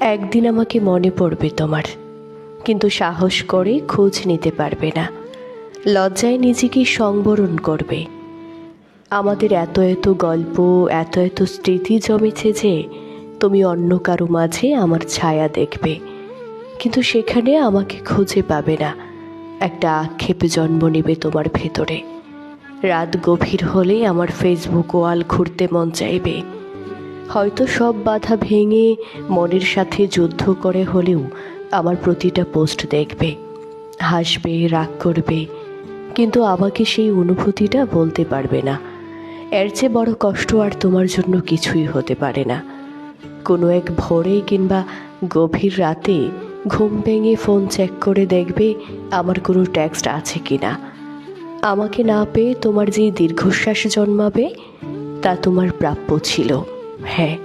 একদিন আমাকে মনে পড়বে তোমার, কিন্তু সাহস করে খোঁজ নিতে পারবে না। লজ্জায় নিজেকে সংবরণ করবে। আমাদের এত এত গল্প, এত এত স্মৃতি জমেছে যে তুমি অন্য কারও মাঝে আমার ছায়া দেখবে, কিন্তু সেখানে আমাকে খুঁজে পাবে না। একটা আক্ষেপ জন্ম নেবে তোমার ভেতরে। রাত গভীর হলে আমার ফেসবুক ওয়াল ঘুরতে মন চাইবে। হয়তো সব বাধা ভেঙে মনের সাথে যুদ্ধ করে হলেও আমার প্রতিটা পোস্ট দেখবে, হাসবে, রাগ করবে। কিন্তু আমাকে সেই অনুভূতিটা বলতে পারবে না। এর চেয়ে বড় কষ্ট আর তোমার জন্য কিছুই হতে পারে না। কোনো এক ভোরে কিংবা গভীর রাতে ঘুম ভেঙে ফোন চেক করে দেখবে আমার কোনো টেক্সট আছে কি না আমাকে না পেয়ে তোমার যে দীর্ঘশ্বাস জন্মাবে, তা তোমার প্রাপ্য ছিল। হ্যাঁ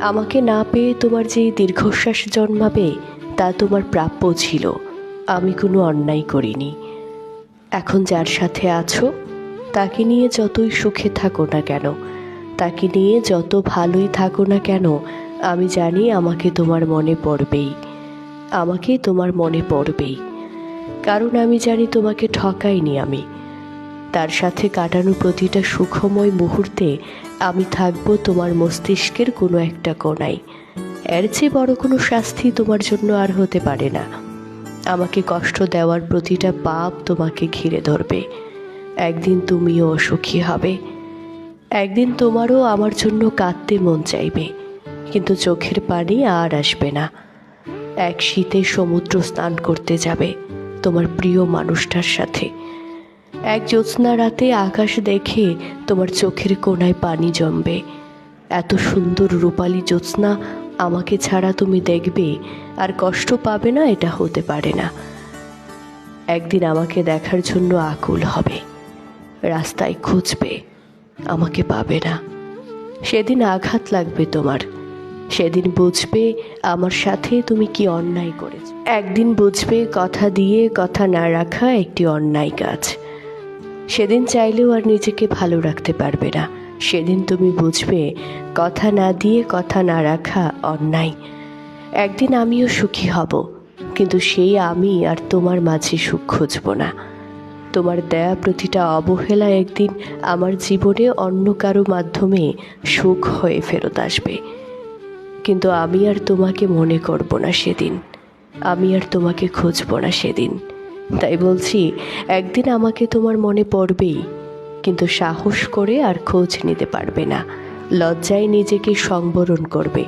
আমাকে না পেয়ে তোমার যে দীর্ঘশ্বাস জন্মাবে, তা তোমার প্রাপ্য ছিল। আমি কোনো অন্যায় করিনি। এখন যার সাথে আছো, তাকে নিয়ে যতই সুখে থাকো না কেন, তাকে নিয়ে যত ভালোই থাকো না কেন, আমি জানি আমাকে তোমার মনে পড়বেই। আমাকে তোমার মনে পড়বেই। কারণ আমি জানি তোমাকে ঠকাইনি আমি। তার সাথে কাটানো প্রতিটা সুখময় মুহূর্তে আমি থাকব তোমার মস্তিষ্কের কোনো একটা কোনায় এর চেয়ে বড় কোনো শাস্তি তোমার জন্য আর হতে পারে না। আমাকে কষ্ট দেওয়ার প্রতিটা পাপ তোমাকে ঘিরে ধরবে। একদিন তুমিও অসুখী হবে। একদিন তোমারও আমার জন্য কাঁদতে মন চাইবে। কিন্তু চোখের পানি আর আসবে না। এক শীতে সমুদ্র স্নান করতে যাবে তোমার প্রিয় মানুষটার সাথে। এক জ্যোৎস্না রাতে আকাশ দেখে তোমার চোখের কোনায় পানি জমবে। এত সুন্দর রূপালী জ্যোৎস্না আমাকে ছাড়া তুমি দেখবে, আর কষ্ট পাবে না, এটা হতে পারে না। একদিন আমাকে দেখার জন্য আকুল হবে। রাস্তায় খুঁজবে, আমাকে পাবে না। সেদিন আঘাত লাগবে তোমার। সেদিন বুঝবে আমার সাথে তুমি কি অন্যায় করেছ। একদিন বুঝবে কথা দিয়ে কথা না রাখা একটি অন্যায় কাজ। সেদিন চাইলেও আর নিজেকে ভালো রাখতে পারবে না। সেদিন তুমি বুঝবে, কথা না দিয়ে কথা না রাখা অন্যায়। একদিন আমিও সুখী হব, কিন্তু সেই আমি আর তোমার মাঝে সুখ খুঁজব না। তোমার দেয়া প্রতিটা অবহেলা একদিন আমার জীবনে অন্য কারও মাধ্যমে সুখ হয়ে ফেরত আসবে। কিন্তু আমি আর তোমাকে মনে করব না সেদিন। আমি আর তোমাকে খুঁজব না সেদিন। তাই বলছি, একদিন আমাকে তোমার মনে পড়বেই, কিন্তু সাহস করে আর খোঁজ নিতে পারবে না। লজ্জায় নিজেকে সংবরণ করবে।